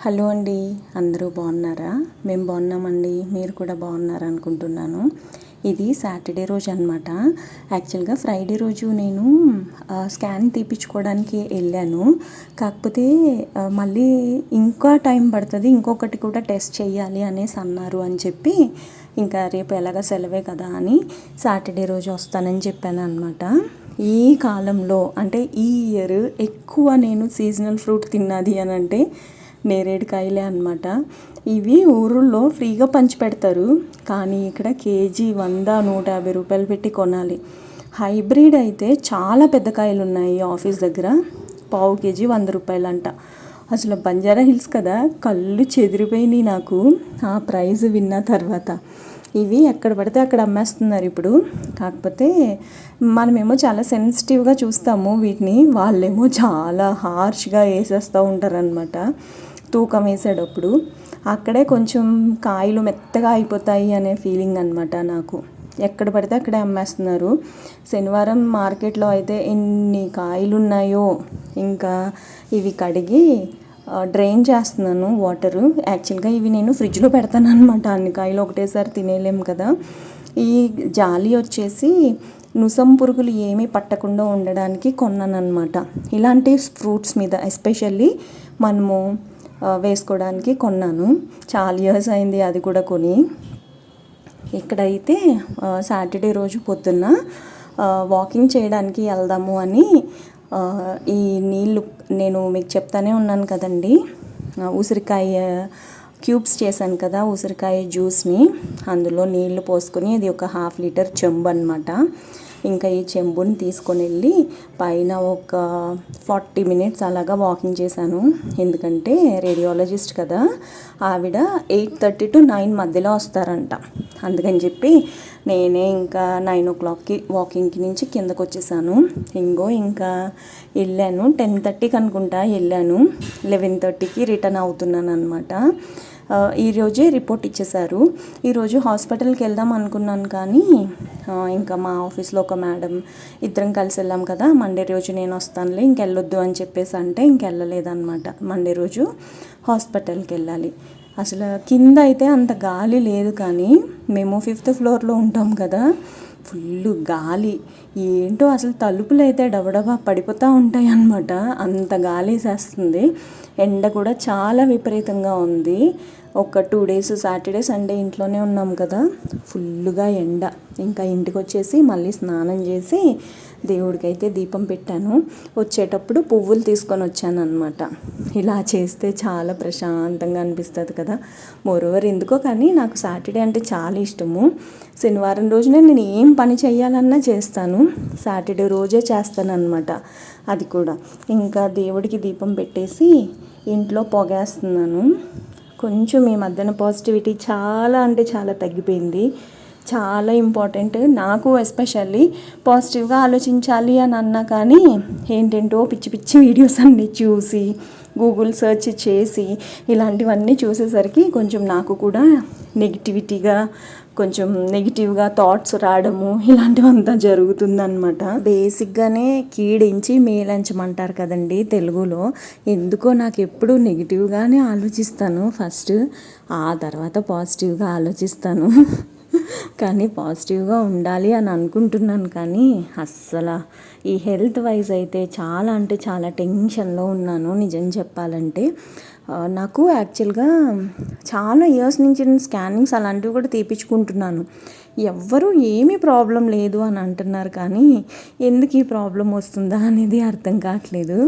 Hello అండి అందరూ బాగున్నారా? మేము బాగున్నామండి మీరు కూడా బాగున్నారా అనుకుంటున్నాను. ఇది సాటర్డే రోజు అనమాట యాక్చువల్గా ఫ్రైడే రోజు నేను స్కాన్ తీపించుకోవడానికి వెళ్ళాను. కాకపోతే మళ్ళీ ఇంకా టైం పడుతుంది ఇంకొకటి కూడా టెస్ట్ చేయాలి అనేసి అన్నారు అని చెప్పి ఇంకా రేపు ఎలాగ సెలవే కదా అని సాటర్డే రోజు వస్తానని చెప్పాను అనమాట ఈ కాలంలో అంటే ఈ ఇయర్ ఎక్కువ నేను సీజనల్ ఫ్రూట్ తిన్నది అని అంటే నేరేడుకాయలే అనమాట ఇవి ఊరుల్లో ఫ్రీగా పంచి పెడతారు కానీ ఇక్కడ కేజీ వంద నూట యాభై రూపాయలు పెట్టి కొనాలి. హైబ్రిడ్ అయితే చాలా పెద్ద కాయలు ఉన్నాయి ఆఫీస్ దగ్గర. పావు కేజీ వంద రూపాయలంట. అసలు బంజారా హిల్స్ కదా కళ్ళు చెదిరిపోయినాయి నాకు ఆ ప్రైజ్ విన్న తర్వాత. ఇవి ఎక్కడ పడితే అక్కడ అమ్మేస్తున్నారు ఇప్పుడు. కాకపోతే మనమేమో చాలా సెన్సిటివ్గా చూస్తాము వీటిని. వాళ్ళేమో చాలా హార్ష్గా వేసేస్తూ ఉంటారనమాట తూకం వేసేటప్పుడు అక్కడే కొంచెం కాయలు మెత్తగా అయిపోతాయి అనే ఫీలింగ్ అనమాట నాకు. ఎక్కడ పడితే అక్కడే అమ్మేస్తున్నారు. శనివారం మార్కెట్లో అయితే ఎన్ని కాయలు ఉన్నాయో ఇంకా ఇవి కడిగి డ్రైన్ చేస్తున్నాను వాటరు యాక్చువల్గా ఇవి నేను ఫ్రిడ్జ్లో పెడతాను అనమాట అన్ని కాయలు ఒకటేసారి తినేయలేము కదా. ఈ జాలి వచ్చేసి నుసం పురుగులు ఏమీ పట్టకుండా ఉండడానికి కొన్నాను అనమాట ఇలాంటి ఫ్రూట్స్ మీద ఎస్పెషల్లీ మనము వేసుకోవడానికి కొన్నాను. చాలా ఇయర్స్ అయింది అది కూడా కొని. ఇక్కడైతే సాటర్డే రోజు పొద్దున్న వాకింగ్ చేయడానికి వెళ్దాము అని ఈ నీళ్ళు నేను మీకు చెప్తానే ఉన్నాను కదండి. ఉసిరికాయ క్యూబ్స్ చేశాను కదా ఉసిరికాయ జ్యూస్ని అందులో నీళ్ళు పోసుకొని అది ఒక హాఫ్ లీటర్ చెంబు అనమాట ఇంకా ఈ చెంబుని తీసుకొని వెళ్ళి పైన ఒక ఫార్టీ మినిట్స్ అలాగా వాకింగ్ చేశాను. ఎందుకంటే రేడియాలజిస్ట్ కదా ఆవిడ ఎయిట్ థర్టీ టు నైన్ మధ్యలో వస్తారంట. అందుకని చెప్పి నేనే ఇంకా నైన్ ఓ క్లాక్కి వాకింగ్కి నుంచి కిందకు వచ్చేసాను. ఇంగో ఇంకా వెళ్ళాను. టెన్ థర్టీకి అనుకుంటా వెళ్ళాను. లెవెన్ థర్టీకి రిటర్న్ అవుతున్నాను అనమాట ఈరోజే రిపోర్ట్ ఇచ్చేశారు. ఈరోజు హాస్పిటల్కి వెళ్దాం అనుకున్నాను కానీ ఇంకా మా ఆఫీస్లో ఒక మేడం ఇద్దరం కలిసి వెళ్ళాం కదా మండే రోజు నేను వస్తానులే ఇంకెళ్ళొద్దు అని చెప్పేసి అంటే ఇంకెళ్ళలేదన్నమాట మండే రోజు హాస్పిటల్కి వెళ్ళాలి. అసలు కింద అయితే అంత గాలి లేదు కానీ మేము ఫిఫ్త్ ఫ్లోర్లో ఉంటాం కదా ఫుల్ గాలి. ఏంటో అసలు తలుపులు అయితే డబడబా పడిపోతూ ఉంటాయి అన్నమాట. అంత గాలి వేసేస్తుంది. ఎండ కూడా చాలా విపరీతంగా ఉంది. ఒక టూ డేస్ సాటర్డే సండే ఇంట్లోనే ఉన్నాం కదా. ఫుల్గా ఎండ. ఇంకా ఇంటికి వచ్చేసి మళ్ళీ స్నానం చేసి దేవుడికైతే దీపం పెట్టాను. వచ్చేటప్పుడు పువ్వులు తీసుకొని వచ్చాను అనమాట ఇలా చేస్తే చాలా ప్రశాంతంగా అనిపిస్తుంది కదా. మోరోవర్ ఎందుకో కానీ నాకు సాటర్డే అంటే చాలా ఇష్టము. శనివారం రోజునే నేను ఏం పని చేయాలన్నా చేస్తాను. సాటర్డే రోజే చేస్తాను అనమాట అది కూడా. ఇంకా దేవుడికి దీపం పెట్టేసి ఇంట్లో పొగేస్తున్నాను. కొంచెం ఈ మధ్యన పాజిటివిటీ చాలా అంటే చాలా తగ్గిపోయింది. చాలా ఇంపార్టెంట్ నాకు ఎస్పెషల్లీ పాజిటివ్గా ఆలోచించాలి అని అన్నా కానీ ఏంటేంటో పిచ్చి పిచ్చి వీడియోస్ అన్నీ చూసి గూగుల్ సెర్చ్ చేసి ఇలాంటివన్నీ చూసేసరికి కొంచెం నాకు కూడా నెగిటివిటీగా కొంచెం నెగిటివ్గా థాట్స్ రావడము ఇలాంటివంతా జరుగుతుందన్నమాట. బేసిక్గానే కీడించి మేలంచమంటారు కదండి తెలుగులో. ఎందుకో నాకు ఎప్పుడు నెగిటివ్గానే ఆలోచిస్తాను. ఫస్ట్ ఆ తర్వాత పాజిటివ్గా ఆలోచిస్తాను. కానీ పాజిటివ్గా ఉండాలి అని అనుకుంటున్నాను కానీ అస్సలు. ఈ హెల్త్ వైజ్ అయితే చాలా అంటే చాలా టెన్షన్లో ఉన్నాను నిజం చెప్పాలంటే. నాకు యాక్చువల్గా చాలా ఇయర్స్ నుంచి నేను స్కానింగ్స్ అలాంటివి కూడా తీపించుకుంటున్నాను ఎవ్వరూ ఏమీ ప్రాబ్లం లేదు అని అంటున్నారు కానీ ఎందుకు ఈ ప్రాబ్లం వస్తుందా అనేది అర్థం కావట్లేదు.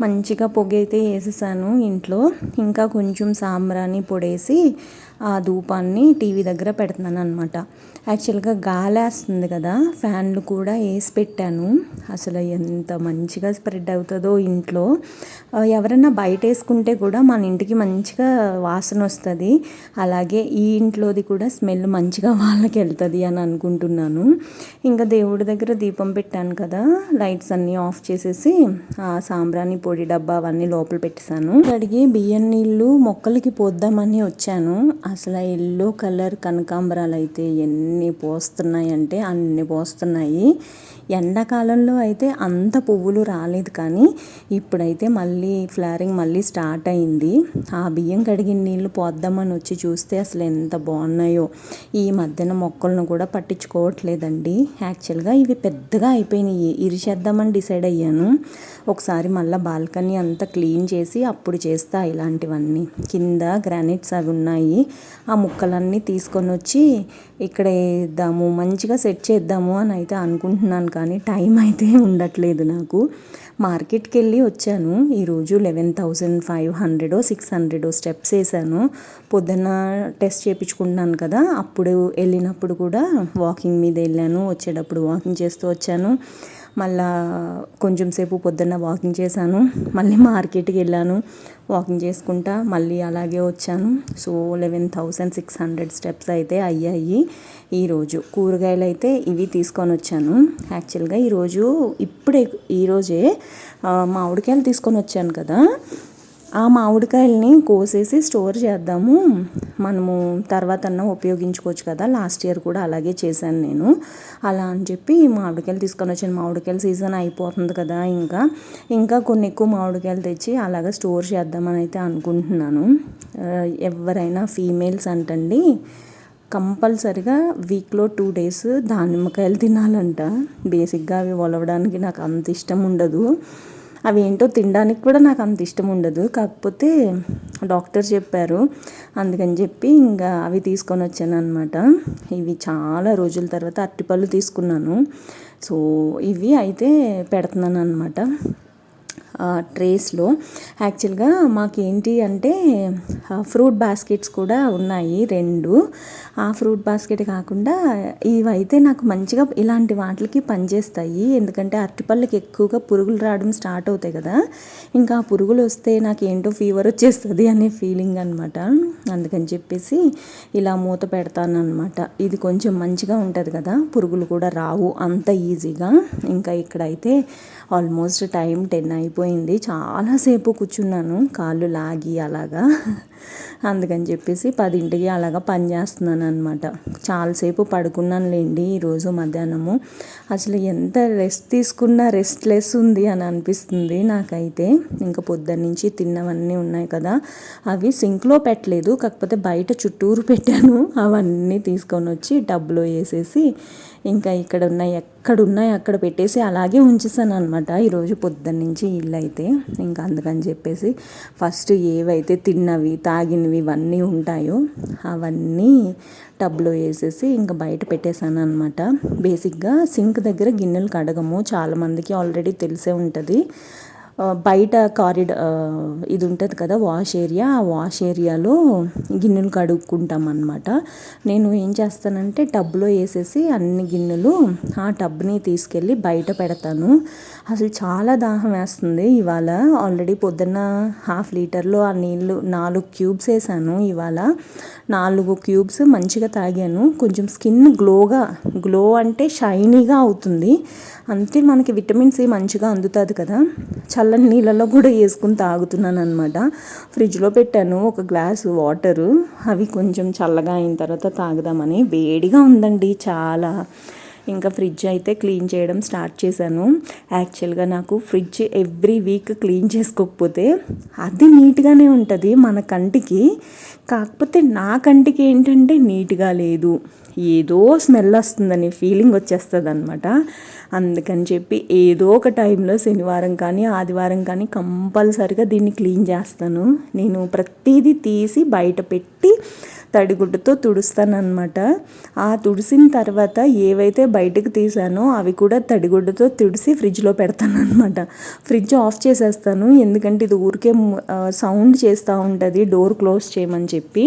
మంచిగా పొగైతే వేసేసాను ఇంట్లో. ఇంకా కొంచెం సాంబ్రాన్ని పొడేసి ఆ ధూపాన్ని టీవీ దగ్గర పెడుతున్నాను అనమాట యాక్చువల్గా గాలేస్తుంది కదా ఫ్యాన్లు కూడా వేసి పెట్టాను. అసలు ఎంత మంచిగా స్ప్రెడ్ అవుతుందో ఇంట్లో. ఎవరైనా బయట వేసుకుంటే కూడా మన ఇంటికి మంచిగా వాసన వస్తుంది. అలాగే ఈ ఇంట్లోది కూడా స్మెల్ మంచిగా వాళ్ళకి వెళ్తుంది. అని అనుకుంటున్నాను. ఇంకా దేవుడి దగ్గర దీపం పెట్టాను కదా లైట్స్ అన్నీ ఆఫ్ చేసేసి ఆ సాంబ్రాణి పొడి డబ్బా అవన్నీ లోపల పెట్టేశాను. అడిగి బియ్యం నీళ్ళు మొక్కలకి పోద్దామని వచ్చాను. అసలు ఎల్లో కలర్ కనకాంబరాలు అయితే ఎన్ని పోస్తున్నాయి అంటే అన్ని పోస్తున్నాయి. ఎండాకాలంలో అయితే అంత పువ్వులు రాలేదు కానీ ఇప్పుడైతే మళ్ళీ ఫ్లవరింగ్ మళ్ళీ స్టార్ట్ అయింది. ఆ బియ్యం కడిగిన నీళ్ళు పోద్దామని వచ్చి చూస్తే అసలు ఎంత బాగున్నాయో. ఈ మధ్యన మొక్కలను కూడా పట్టించుకోవట్లేదండి. యాక్చువల్గా ఇవి పెద్దగా అయిపోయినాయి. ఇరిచేద్దామని డిసైడ్ అయ్యాను. ఒకసారి మళ్ళీ బాల్కనీ అంతా క్లీన్ చేసి అప్పుడు చేస్తా ఇలాంటివన్నీ. కింద గ్రానైట్స్ అవి ఉన్నాయి. ఆ ముక్కలన్నీ తీసుకొని వచ్చి ఇక్కడ వేద్దాము మంచిగా సెట్ చేద్దాము అని అయితే అనుకుంటున్నాను కానీ టైం అయితే ఉండట్లేదు నాకు. మార్కెట్కి వెళ్ళి వచ్చాను. ఈరోజు లెవెన్ థౌజండ్ ఫైవ్ హండ్రెడో సిక్స్ హండ్రెడో స్టెప్స్ వేసాను. పొద్దున్న టెస్ట్ చేయించుకుంటున్నాను కదా అప్పుడు వెళ్ళినప్పుడు కూడా వాకింగ్ మీద వెళ్ళాను వచ్చేటప్పుడు వాకింగ్ చేస్తూ వచ్చాను. మళ్ళా కొంచెం సేపు పొద్దున్న వాకింగ్ చేశాను. మళ్ళీ మార్కెట్కి వెళ్ళాను. వాకింగ్ చేసుకుంటా మళ్ళీ అలాగే వచ్చాను. So eleven thousand six hundred steps అయితే అయ్యాయి ఈరోజు. కూరగాయలు అయితే ఇవి తీసుకొని వచ్చాను. యాక్చువల్గా ఈరోజు ఇప్పుడే ఈరోజే మామిడికాయలు తీసుకొని వచ్చాను కదా. ఆ మామిడికాయల్ని కోసేసి స్టోర్ చేద్దాము. మనము తర్వాత ఉపయోగించుకోవచ్చు కదా. లాస్ట్ ఇయర్ కూడా అలాగే చేశాను నేను. అలా అని చెప్పి మామిడికాయలు తీసుకొని వచ్చాను. మామిడికాయల సీజన్ అయిపోతుంది కదా ఇంకా. ఇంకా కొన్ని ఎక్కువ మామిడికాయలు తెచ్చి అలాగా స్టోర్ చేద్దామని అయితే అనుకుంటున్నాను. ఎవరైనా ఫీమేల్స్ అంటండి కంపల్సరిగా వీక్లో టూ డేస్ దానిమ్మకాయలు తినాలంట. బేసిక్గా అవి ఒలవడానికి నాకు అంత ఇష్టం ఉండదు. అవి ఏంటో తినడానికి కూడా నాకు అంత ఇష్టం ఉండదు. కాకపోతే డాక్టర్ చెప్పారు. అందుకని చెప్పి ఇంకా అవి తీసుకొని వచ్చాను అనమాట ఇవి చాలా రోజుల తర్వాత అరటిపళ్ళు తీసుకున్నాను. సో ఇవి అయితే పెడుతున్నాను అనమాట ట్రేస్లో. యాక్చువల్గా మాకేంటి అంటే ఫ్రూట్ బాస్కెట్స్ కూడా ఉన్నాయి రెండు. ఆ ఫ్రూట్ బాస్కెట్ కాకుండా ఇవైతే నాకు మంచిగా ఇలాంటి వాటికి పనిచేస్తాయి. ఎందుకంటే అరటిపళ్ళకి ఎక్కువగా పురుగులు రావడం స్టార్ట్ అవుతాయి కదా. ఇంకా పురుగులు వస్తే నాకు ఏంటో ఫీవర్ వచ్చేస్తుంది అనే ఫీలింగ్ అనమాట అందుకని చెప్పేసి ఇలా మూత పెడతాను అనమాట ఇది కొంచెం మంచిగా ఉంటుంది కదా. పురుగులు కూడా రావు అంత ఈజీగా. ఇంకా ఇక్కడైతే ఆల్మోస్ట్ టైం టెన్ అయిపోయింది. చాలాసేపు కూర్చున్నాను. కాళ్ళు లాగి అలాగా. అందుకని చెప్పేసి పదింటికి అలాగా పని చేస్తున్నాను అనమాట చాలాసేపు పడుకున్నాను లేండి ఈరోజు మధ్యాహ్నము. అసలు ఎంత రెస్ట్ తీసుకున్నా రెస్ట్లెస్ ఉంది అని అనిపిస్తుంది నాకైతే. ఇంకా పొద్దున్న నుంచి తిన్నవన్నీ ఉన్నాయి కదా. అవి సింక్లో పెట్టలేదు కాకపోతే బయట చుట్టూరు పెట్టాను. అవన్నీ తీసుకొని వచ్చి టబ్లో వేసేసి ఇంకా ఇక్కడ ఉన్నాయి ఎక్కడ ఉన్నాయి అక్కడ పెట్టేసి అలాగే ఉంచేసాను అనమాట ఈరోజు పొద్దున్న నుంచి ఇల్లు అయితే. ఇంకా అందుకని చెప్పేసి ఫస్ట్ ఏవైతే తిన్నవి తాగినవి ఇవన్నీ ఉంటాయో అవన్నీ టబ్లో వేసేసి ఇంకా బయట పెట్టేశాను అనమాట బేసిక్గా సింక్ దగ్గర గిన్నెలు కడగము. చాలామందికి ఆల్రెడీ తెలిసే ఉంటుంది. బయట కారిడార్ ఇది ఉంటుంది కదా వాష్ ఏరియా ఆ వాష్ ఏరియాలో గిన్నెలు కడుక్కుంటాం అనమాట నేను ఏం చేస్తానంటే టబ్లో వేసేసి అన్ని గిన్నెలు ఆ టబ్ని తీసుకెళ్ళి బయట పెడతాను. అసలు చాలా దాహం వేస్తుంది. ఇవాళ ఆల్రెడీ పొద్దున్న హాఫ్ లీటర్లో ఆ నీళ్ళు నాలుగు క్యూబ్స్ వేసాను ఇవాళ. నాలుగు క్యూబ్స్ మంచిగా తాగాను. కొంచెం స్కిన్ గ్లోగా గ్లో అంటే షైనీగా అవుతుంది. అంతే మనకి విటమిన్ సి మంచిగా అందుతుంది కదా. చాలా చల్లని నీళ్ళలో కూడా వేసుకుని తాగుతున్నాను అనమాట ఫ్రిడ్జ్లో పెట్టాను ఒక గ్లాస్ వాటరు. అవి కొంచెం చల్లగా అయిన తర్వాత తాగుదామని. వేడిగా ఉందండి చాలా. ఇంకా ఫ్రిడ్జ్ అయితే క్లీన్ చేయడం స్టార్ట్ చేశాను. యాక్చువల్గా నాకు ఫ్రిడ్జ్ ఎవ్రీ వీక్ క్లీన్ చేసుకోకపోతే అది నీట్గానే ఉంటుంది మన కంటికి. కాకపోతే నా కంటికి ఏంటంటే నీట్గా లేదు. ఏదో స్మెల్ వస్తుందని ఫీలింగ్ వచ్చేస్తుంది అనమాట అందుకని చెప్పి ఏదో ఒక టైంలో శనివారం కానీ ఆదివారం కానీ కంపల్సరిగా దీన్ని క్లీన్ చేస్తాను. నేను ప్రతిదీ తీసి బయట పెట్టి తడిగుడ్డతో తుడుస్తానమాట ఆ తుడిసిన తర్వాత ఏవైతే బయటకు తీసానో అవి కూడా తడిగుడ్డతో తుడిసి ఫ్రిడ్జ్లో పెడతాను అనమాట ఫ్రిడ్జ్ ఆఫ్ చేసేస్తాను. ఎందుకంటే ఇది ఊరికే సౌండ్ చేస్తూ ఉంటుంది. డోర్ క్లోజ్ చేయమని చెప్పి.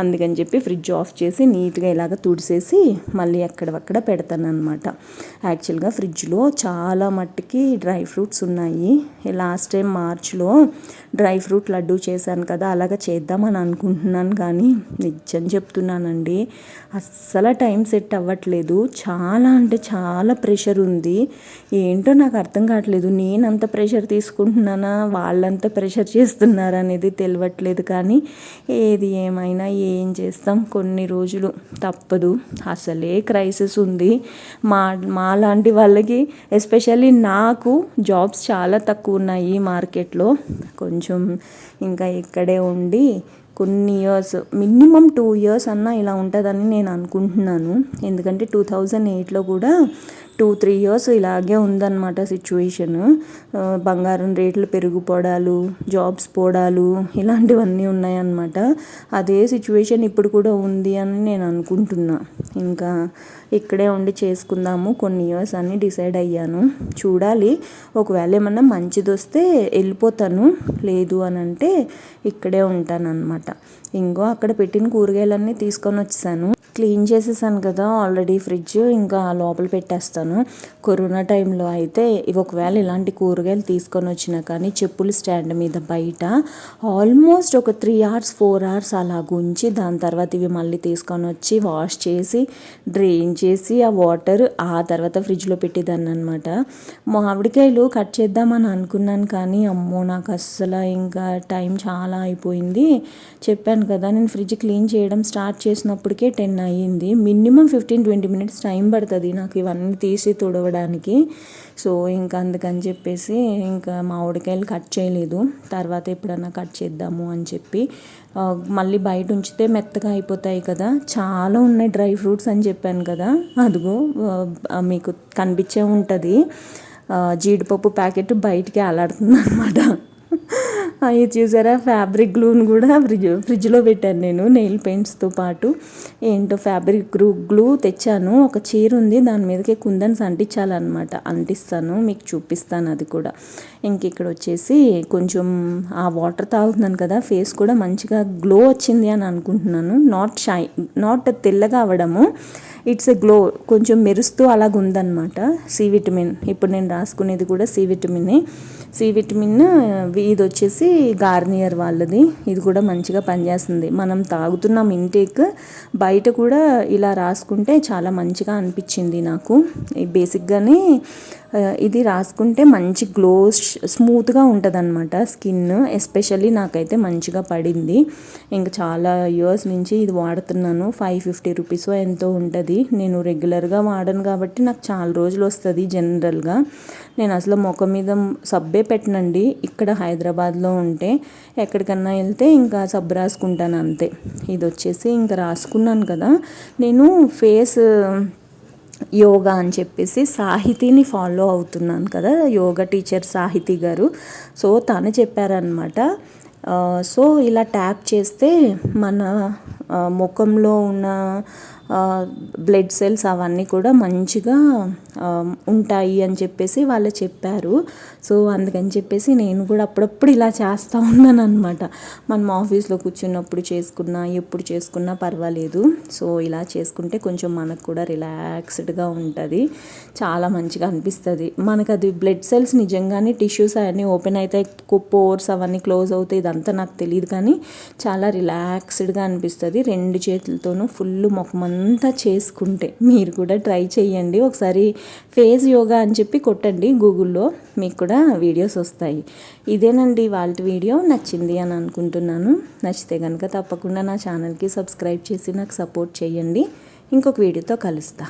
అందుకని చెప్పి ఫ్రిడ్జ్ ఆఫ్ చేసి నీట్గా ఇలాగ తుడిసేసి మళ్ళీ ఎక్కడవక్కడ పెడతానమాట యాక్చువల్గా ఫ్రిడ్జ్లో చాలా మట్టుకి డ్రై ఫ్రూట్స్ ఉన్నాయి. లాస్ట్ టైం మార్చ్లో డ్రై ఫ్రూట్ లడ్డు చేశాను కదా అలాగ చేద్దామని అనుకుంటున్నాను కానీ నిచ్చని చెప్తున్నానండి. అస్సలు టైం సెట్ అవ్వట్లేదు. చాలా అంటే చాలా ప్రెషర్ ఉంది. ఏంటో నాకు అర్థం కావట్లేదు. నేను అంత ప్రెషర్ తీసుకుంటున్నానా? వాళ్ళంత ప్రెషర్ చేస్తున్నారా అనేది తెలియట్లేదు కానీ ఏది ఏమైనా ఏం చేస్తాం? కొన్ని రోజులు తప్పదు. అసలే క్రైసిస్ ఉంది. మా మా లాంటి వాళ్ళకి ఎస్పెషల్లీ నాకు జాబ్స్ చాలా తక్కువ ఉన్నాయి మార్కెట్లో కొంచెం ఇంకా ఇక్కడే ఉండి కొన్ని ఇయర్స్ మినిమం టూ ఇయర్స్ అన్నా ఇలా ఉంటుందని నేను అనుకుంటున్నాను. ఎందుకంటే టూ థౌజండ్ ఎయిట్లో కూడా టూ త్రీ ఇయర్స్ ఇలాగే ఉందన్నమాట సిచ్యువేషన్ బంగారం రేట్లు పెరిగిపోవడాలు జాబ్స్ పోవడాలు ఇలాంటివన్నీ ఉన్నాయన్నమాట. అదే సిచ్యువేషన్ ఇప్పుడు కూడా ఉంది అని నేను అనుకుంటున్నా. ఇంకా ఇక్కడే ఉండి చేసుకుందాము. కొన్ని ఇయర్స్ అని డిసైడ్ అయ్యాను. చూడాలి. ఒకవేళ ఏమన్నా మంచిది వస్తే వెళ్ళిపోతాను. లేదు అని అంటే ఇక్కడే ఉంటాను అనమాట ఇంకో అక్కడ పెట్టిన కూరగాయలన్నీ తీసుకొని వచ్చేసాను. క్లీన్ చేసేసాను కదా ఆల్రెడీ ఫ్రిడ్జ్ ఇంకా లోపల పెట్టేస్తాను. కరోనా టైంలో అయితే ఇవి ఒకవేళ ఇలాంటి కూరగాయలు తీసుకొని వచ్చినా కానీ చెప్పులు స్టాండ్ మీద బయట ఆల్మోస్ట్ ఒక త్రీ అవర్స్ ఫోర్ అవర్స్ అలా గుంచి దాని తర్వాత ఇవి మళ్ళీ తీసుకొని వచ్చి వాష్ చేసి డ్రైన్ చేసి ఆ వాటర్ ఆ తర్వాత ఫ్రిడ్జ్లో పెట్టేదాన్ని అనమాట మామిడికాయలు కట్ చేద్దామని అనుకున్నాను కానీ అమ్మో నాకు అస్సలు ఇంకా టైం చాలా అయిపోయింది. చెప్పాను కదా నేను ఫ్రిడ్జ్ క్లీన్ చేయడం స్టార్ట్ చేసినప్పటికే టెన్ అయ్యింది. Minimum fifteen twenty minutes time పడుతుంది నాకు ఇవన్నీ తీసి తుడవడానికి. సో ఇంకా అందుకని చెప్పేసి ఇంకా మామిడికాయలు కట్ చేయలేదు. తర్వాత ఎప్పుడన్నా కట్ చేద్దాము అని చెప్పి మళ్ళీ బయట ఉంచితే మెత్తగా అయిపోతాయి కదా. చాలా ఉన్నాయి డ్రై ఫ్రూట్స్ అని చెప్పాను కదా. అదిగో మీకు కనిపించే ఉంటుంది. జీడిపప్పు ప్యాకెట్ బయటికి అలాడుతుంది అనమాట అవి చూసారా? ఫ్యాబ్రిక్ గ్లూని కూడా ఫ్రిడ్జ్ ఫ్రిడ్జ్లో పెట్టాను నేను నెయిల్ పెయింట్స్తో పాటు. ఏంటో ఫ్యాబ్రిక్ గ్లూ గ్లూ తెచ్చాను. ఒక చీర ఉంది దాని మీదకి కుందన్స్ అంటించాలన్నమాట. అంటిస్తాను మీకు చూపిస్తాను అది కూడా. ఇంక ఇక్కడ వచ్చేసి కొంచెం ఆ వాటర్ తాగుతున్నాను కదా ఫేస్ కూడా మంచిగా గ్లో వచ్చింది అని అనుకుంటున్నాను. నాట్ షై నాట్ తెల్లగా అవ్వడము. ఇట్స్ ఎ గ్లో కొంచెం మెరుస్తూ అలాగ ఉందన్నమాట సి విటమిన్ ఇప్పుడు నేను రాసుకునేది కూడా సి విటమినే సి విటమిన్ ఇది వచ్చేసి గార్నియర్ వాళ్ళది. ఇది కూడా మంచిగా పనిచేస్తుంది. మనం తాగుతున్నాం ఇంటేక్ బయట కూడా ఇలా రాసుకుంటే చాలా మంచిగా అనిపించింది నాకు. బేసిక్గానే ఇది రాసుకుంటే మంచి గ్లో స్మూత్గా ఉంటుంది అనమాట స్కిన్. ఎస్పెషల్లీ నాకైతే మంచిగా పడింది. ఇంకా చాలా ఇయర్స్ నుంచి ఇది వాడుతున్నాను. ఫైవ్ ఫిఫ్టీ రూపీస్ ఎంతో ఉంటుంది. నేను రెగ్యులర్గా వాడను కాబట్టి నాకు చాలా రోజులు వస్తుంది జనరల్గా. నేను అసలు ముఖం మీద సబ్బే పెట్టనండి. ఇక్కడ హైదరాబాద్లో ఉంటే ఎక్కడికన్నా వెళ్తే ఇంకా సబ్బు రాసుకుంటాను అంతే. ఇది వచ్చేసి ఇంకా రాసుకున్నాను కదా. నేను ఫేస్ యోగా అని చెప్పేసి సాహితీని ఫాలో అవుతున్నాను కదా యోగా టీచర్ సాహితి గారు. సో తను చెప్పారనమాట సో ఇలా ట్యాప్ చేస్తే మన ముఖంలో ఉన్న బ్లడ్ సెల్స్ అవన్నీ కూడా మంచిగా ఉంటాయి అని చెప్పేసి వాళ్ళు చెప్పారు. సో అందుకని చెప్పేసి నేను కూడా అప్పుడప్పుడు ఇలా చేస్తూ ఉన్నాను అనమాట మనం ఆఫీస్లో కూర్చున్నప్పుడు చేసుకున్నా ఎప్పుడు చేసుకున్నా పర్వాలేదు. సో ఇలా చేసుకుంటే కొంచెం మనకు కూడా రిలాక్స్డ్గా ఉంటుంది. చాలా మంచిగా అనిపిస్తుంది. మనకు అది బ్లడ్ సెల్స్ నిజంగానే టిష్యూస్ అవన్నీ ఓపెన్ అవుతాయి పోర్స్ అవన్నీ క్లోజ్ అవుతాయి. ఇదంతా నాకు తెలియదు కానీ చాలా రిలాక్స్డ్గా అనిపిస్తుంది. రెండు చేతులతోనూ ఫుల్ ముఖం అంతా చేసుకుంటే మీరు కూడా ట్రై చేయండి ఒకసారి ఫేస్ యోగా అని చెప్పి కొట్టండి గూగుల్లో మీకు కూడా వీడియోస్ వస్తాయి. ఇదేనండి వాళ్ళ వీడియో నచ్చింది అని అనుకుంటున్నాను. నచ్చితే కనుక తప్పకుండా నా ఛానల్కి సబ్స్క్రైబ్ చేసి నాకు సపోర్ట్ చేయండి ఇంకొక వీడియోతో కలుస్తా.